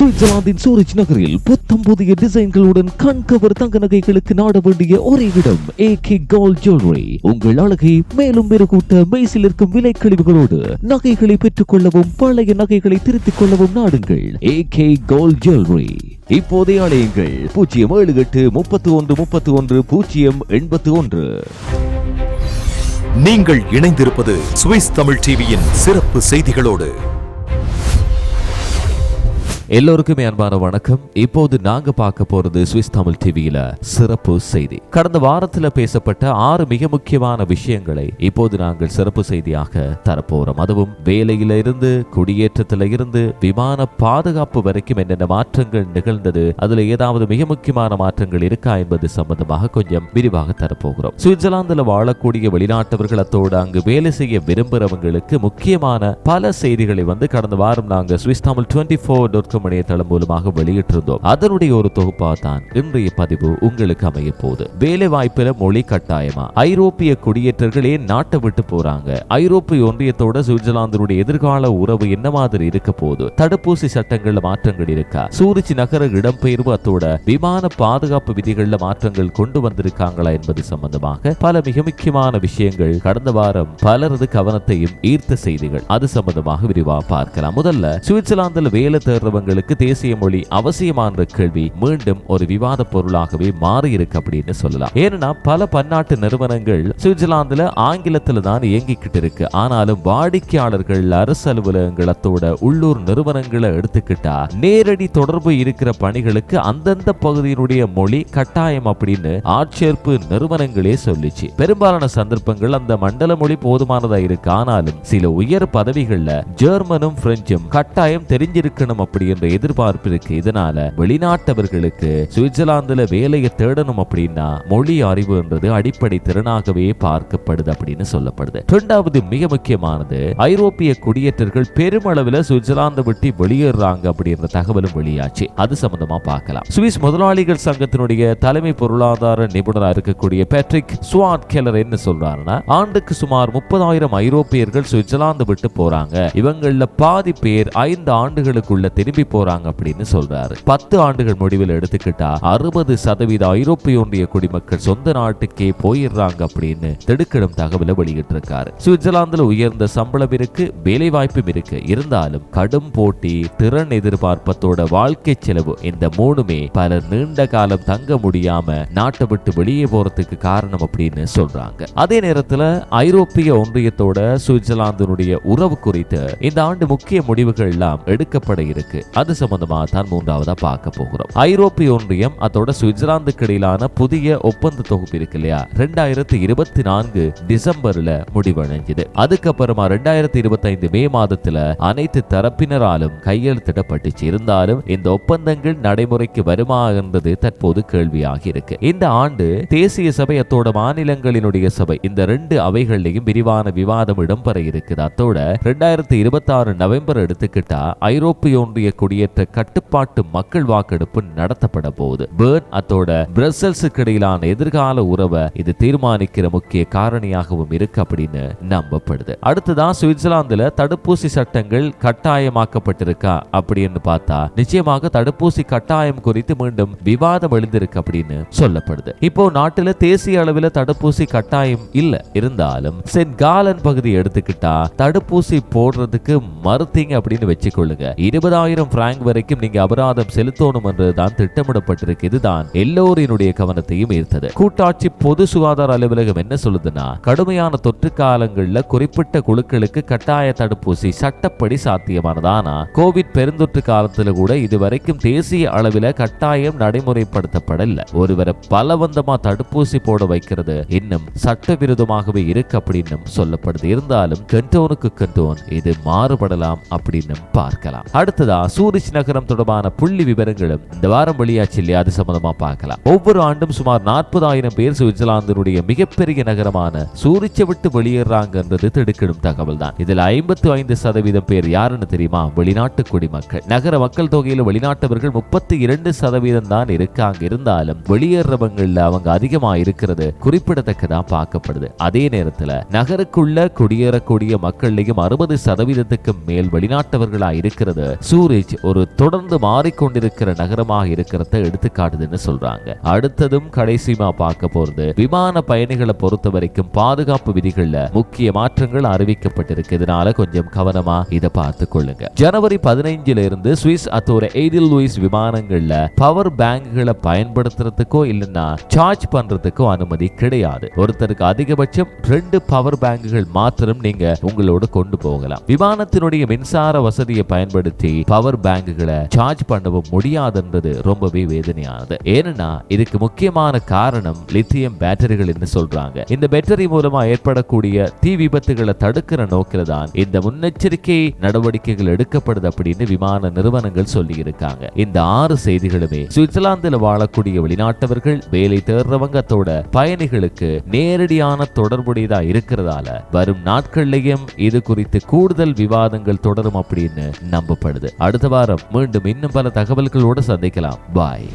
சுவிட்சர்லாந்தின் சூரிச் நகரில் புத்தம் புதிய டிசைன்களுடன் கண்கவர் தங்க நகைகளுக்கு நாட வேண்டிய ஒரே இடம் ஏ கே கோல்ட் ஜுவல்லரி உங்கள் அழகை மேலும் மெருகூட்ட மெய்சில் இருக்கும் விலை கழிவுகளோடு நகைகளை பெற்றுக் கொள்ளவும் பழைய நகைகளை திருத்திக் கொள்ளவும் நாடுங்கள். ஏ கே கோல்ட் ஜுவல்லரி இப்போதைய அலையுங்கள். பூஜ்ஜியம் ஏழு எட்டு முப்பத்தி ஒன்று முப்பத்தி ஒன்று பூஜ்ஜியம் எண்பத்தி ஒன்று. நீங்கள் இணைந்திருப்பது சுவிஸ் தமிழ் டிவியின் சிறப்பு செய்திகளோடு. எல்லோருக்குமே அன்பான வணக்கம். இப்போது நாங்க பார்க்க போறது சுவிஸ் தமிழ் டிவியில சிறப்பு செய்தி. கடந்த வாரத்துல பேசப்பட்ட ஆறு மிக முக்கியமான விஷயங்களை இப்போது நாங்கள் சிறப்பு செய்தியாக தரப்போறோம். அதுவும் வேலையில இருந்து குடியேற்றத்துல இருந்து விமான பாதுகாப்பு வரைக்கும் என்னென்ன மாற்றங்கள் நிகழ்ந்தது அதுல ஏதாவது மிக முக்கியமான மாற்றங்கள் இருக்கா என்பது சம்பந்தமாக கொஞ்சம் விரிவாக தரப்போகிறோம். சுவிட்சர்லாந்துல வாழக்கூடிய வெளிநாட்டவர்கள் அத்தோடு அங்கு வேலை செய்ய விரும்புறவங்களுக்கு முக்கியமான பல செய்திகளை வந்து கடந்த வாரம் நாங்க Swiss Tamil twenty four dot com இணையதளம் மூலமாக வெளியிட்டிருந்தோம். அதனுடைய ஒரு தொகுப்பா தான் இன்றைய பதிவு உங்களுக்கு அமைய போகுது. வேலை வாய்ப்பில மொழி கட்டாயமா? ஐரோப்பிய குடியேற்றர்களே நாட்டை விட்டு போறாங்க. ஐரோப்பிய ஒன்றியத்தோட சுவிட்சர்லாந்தினுடைய எதிர்கால உறவு என்ன மாதிரி இருக்க போகுது? தடுப்பூசி சட்டங்கள்ல மாற்றங்கள் இருக்கா? சூரிச் நகர இடம்பெயர்வு அத்தோட விமான பாதுகாப்பு விதிகள்ல மாற்றங்கள் கொண்டு வந்திருக்காங்களா என்பது சம்பந்தமாக பல மிக முக்கியமான விஷயங்கள் கடந்த வாரம் பலரது கவனத்தையும் ஈர்த்த செய்திகள். அது சம்பந்தமாக விரிவா பார்க்கலாம். முதல்ல சுவிட்சர்லாந்தில் வேலை அவர்களுக்கு தேசிய மொழி அவசியமான கேள்வி மீண்டும் ஒரு விவாத பொருளாகவே மாறி இருக்கு அப்படின்னு சொல்லலாம். ஏன்னா பல பன்னாட்டு நிறுவனங்கள் சுவிட்சர்லாந்துல ஆங்கிலத்துல தான் இயங்கிக்கிட்டு இருக்கு. ஆனாலும் வாடிக்கையாளர்கள் அரசு அலுவலகங்களத்தோட உள்ளூர் நிறுவனங்களை எடுத்துக்கிட்டா நேரடி தொடர்பு இருக்கிற பணிகளுக்கு அந்தந்த பகுதியினுடைய மொழி கட்டாயம் அப்படின்னு ஆட்சேர்ப்பு நிறுவனங்களே சொல்லிச்சு. பெரும்பாலான சந்தர்ப்பங்கள் அந்த மண்டல மொழி போதுமானதா இருக்கு. ஆனாலும் சில உயர் பதவிகள்ல ஜெர்மனும் பிரெஞ்சும் கட்டாயம் தெரிஞ்சிருக்கணும் அப்படின்னு என்ற எதிர்பார்ப்பு இருக்கு இதனால வெளிநாட்டவர்களுக்கு சுவிட்சர்லாந்துல வேலையை தேடணும் அப்படின்னா மொழி அறிவுன்றது அடிப்படை திறனாகவே பார்க்கப்படுது அப்படின்னு சொல்லப்படுது. இரண்டாவது மிக முக்கியமானது ஐரோப்பிய குடியேற்றர்கள் பெருமளவுல சுவிட்சர்லாந்து விட்டு வெளியேறாங்க அப்படின்ற தகவலும் வெளியாச்சு. அது சம்பந்தமா பார்க்கலாம். சுவிஸ் முதலாளிகள் சங்கத்தினுடைய தலைமை பொருளாதார நிபுணராக இருக்கக்கூடிய பேட்ரிக் சுவாட் கெலர் என்ன சொல்றாருன்னா ஆண்டுக்கு சுமார் முப்பதாயிரம் ஐரோப்பியர்கள் சுவிட்சர்லாந்து விட்டு போறாங்க. இவங்கள பாதி பேர் ஐந்து ஆண்டுகளுக்குள்ள திரும்பி போறாங்க அப்படின்னு சொல்றாரு. பத்து ஆண்டுகள் முடிவில் எடுத்துக்கிட்டா அறுபது சதவீத ஐரோப்பிய ஒன்றிய குடிமக்கள் சொந்த நாட்டுக்கே போயிடுறாங்க அப்படின்னு திடுக்கிடும் தகவலை வெளியிட்டிருக்காரு. சுவிட்சர்லாந்துல உயர்ந்த சம்பளம் இருக்கு வேலை வாய்ப்பும் இருக்கு. இருந்தாலும் கடும் போட்டி திறன் எதிர்பார்ப்பத்தோட வாழ்க்கை செலவு இந்த மூணுமே பலர் நீண்ட காலம் தங்க முடியாம நாட்டை விட்டு வெளியே போறதுக்கு காரணம் அப்படின்னு சொல்றாங்க. அதே நேரத்துல ஐரோப்பிய ஒன்றியத்தோட சுவிட்சர்லாந்தினுடைய உறவு குறித்து இந்த ஆண்டு முக்கிய முடிவுகள் எல்லாம் எடுக்கப்பட இருக்கு. அது சம்பந்தமா தான் மூன்றாவதா பார்க்க போகிறோம். ஐரோப்பிய ஒன்றியம் அதோட சுவிட்சர்லாந்துக்கு இடையிலான புதிய ஒப்பந்த தொகுப்பு இருக்கு இல்லையா? ரெண்டாயிரத்தி இருபத்தி நான்கு டிசம்பர்ல முடிவடைஞ்சது. அதுக்கப்புறமா ரெண்டாயிரத்தி இருபத்தி ஐந்து மே மாதத்துல அனைத்து தரப்பினராலும் கையெழுத்திடப்பட்டுச்சு இருந்தாலும் இந்த ஒப்பந்தங்கள் நடைமுறைக்கு வருமா என்பது தற்போது கேள்வியாக இருக்கு. இந்த ஆண்டு தேசிய சபை அத்தோட மாநிலங்களினுடைய சபை இந்த ரெண்டு அவைகள்லையும் விரிவான விவாதம் இடம்பெற இருக்குது அத்தோட ரெண்டாயிரத்தி இருபத்தி ஆறு நவம்பர் எடுத்துக்கிட்டா ஐரோப்பிய ஒன்றிய குடியேற்ற கட்டுப்பாட்டு மக்கள் வாக்கெடுப்பு நடத்தப்பட போகுது. பேர்ன் அத்தோட பிரசல்ஸுக்கு இடையிலான எதிர்கால உறவை இது தீர்மானிக்கிற முக்கிய காரணியாகவும் இருக்கு அப்படின்னு நம்பப்படுது. அடுத்ததான் சுவிட்சர்லாந்துல தடுப்பூசி சட்டங்கள் கட்டாயமாக்கப்பட்டிருக்கா அப்படின்னு பார்த்தா நிச்சயமாக தடுப்பூசி கட்டாயம் குறித்து மீண்டும் விவாதம் எழுந்திருக்கு அப்படின்னு சொல்லப்படுது. இப்போ நாட்டுல தேசிய அளவில் தடுப்பூசி கட்டாயம் இல்ல. இருந்தாலும் சென்ட் காலன் பகுதி எடுத்துக்கிட்டா தடுப்பூசி போடுறதுக்கு மறுத்தீங்க அப்படின்னு வச்சுக்கொள்ளுங்க. இருபதாயிரம் பிராங்க் வரைக்கும் நீங்க அபராதம் செலுத்தணும் என்றுதான் திட்டமிடப்பட்டிருக்கு இதுதான் எல்லோரினுடைய கவனத்தையும் ஈர்த்தது. கூட்டாட்சி பொது சுகாதார அலுவலகம் என்ன சொல்லுதுன்னா கடுமையான தொற்று காலங்களில் குறிப்பிட்ட குழுக்களுக்கு கட்டாய தடுப்பூசி சட்டப்படி சாத்தியமானதானா கோவிட் பெருந்தொற்று காலத்துல கூட இதுவரைக்கும் தேசிய அளவில் கட்டாயம் நடைமுறைப்படுத்தப்படல. ஒருவரை பலவந்தமா தடுப்பூசி போட வைக்கிறது இன்னும் சட்டவிரோதமாகவே இருக்கு அப்படின்னு சொல்லப்படுது. இருந்தாலும் கண்டோனுக்கு கண்டோன் இது மாறுபடலாம் அப்படின்னு பார்க்கலாம். அடுத்ததா சூரிச் நகரம் தொடர்பான புள்ளி விவரங்களும் இந்த வாரம் வெளியாச்சு இல்லையா அது சம்பந்தமா பார்க்கலாம். ஒவ்வொரு ஆண்டும் சுமார் நாற்பதாயிரம் பேர் சுவிட்சர்லாந்தினுடைய மிகப்பெரிய நகரமான சூரிச்சை விட்டு வெளியேறாங்கன்றது திடுக்கிடும் தகவல் தான் இதில் ஐம்பத்தி ஐந்து சதவீதம் பேர் யாருன்னு தெரியுமா? வெளிநாட்டு குடிமக்கள். நகர மக்கள் தொகையில வெளிநாட்டவர்கள் முப்பத்தி இரண்டு சதவீதம் தான் இருக்காங்க இருந்தாலும் வெளியேறவங்கள்ல அவங்க அதிகமா இருக்கிறது குறிப்பிடத்தக்கதா பார்க்கப்படுது. அதே நேரத்துல நகருக்குள்ள குடியேறக்கூடிய மக்கள்லையும் அறுபது சதவீதத்துக்கு மேல் வெளிநாட்டவர்களா இருக்கிறது சூரிச் ஒரு தொடர்ந்து மாறிக்கொண்டிருக்கிற நகரமாக இருக்கிறத எடுத்துக்காட்டுதுன்னு சொல்றாங்க. அடுத்ததும் கடைசிமா பார்க்க போறது விமான பயணிகளை பொறுத்த வரைக்கும் பாதுகாப்பு விதிகள்ல முக்கிய மாற்றங்கள் அறிவிக்கப்பட்டிருக்கு இதனால கொஞ்சம் கவனமா இதை பார்த்து கொள்ளுங்க. ஜனவரி பதினைஞ்சுல இருந்து சுவிஸ் அத்தோட எய்டில் லூயிஸ் விமானங்கள்ல பவர் பேங்குகளை பயன்படுத்துறதுக்கோ இல்லைன்னா சார்ஜ் பண்றதுக்கோ அனுமதி கிடையாது. ஒருத்தருக்கு அதிகபட்சம் ரெண்டு பவர் பேங்குகள் மாத்திரம் நீங்க உங்களோட கொண்டு போகலாம். விமானத்தினுடைய மின்சார வசதியை பயன்படுத்தி பவர் பவர் பேங்குகளை சார்ஜ் பண்ணவும் முடியாதுன்றது ரொம்பவே வேதனையானது. ஏன்னா இதுக்கு முக்கியமான காரணம் லித்தியம் பேட்டரிகள் என்று சொல்றாங்க. இந்த பேட்டரி மூலமா ஏற்படக்கூடிய தீ விபத்துகளை தடுக்கிற நோக்கில தான் இந்த முன்னெச்சரிக்கை நடவடிக்கைகள் எடுக்கப்படுது அப்படின்னு விமான நிறுவனங்கள் சொல்லி இருக்காங்க இந்த ஆறு செய்திகளுமே சுவிட்சர்லாந்துல வாழக்கூடிய வெளிநாட்டவர்கள் வேலை தேடுறவங்கத்தோட பயணிகளுக்கு நேரடியான தொடர்புடையதா இருக்கிறதால வரும் நாட்கள்லயும் இது குறித்து கூடுதல் விவாதங்கள் தொடரும் அப்படின்னு நம்பப்படுது. அடுத்த வாரம் மீண்டும் இன்னும் பல தகவல்களோடு சந்திக்கலாம். பாய்.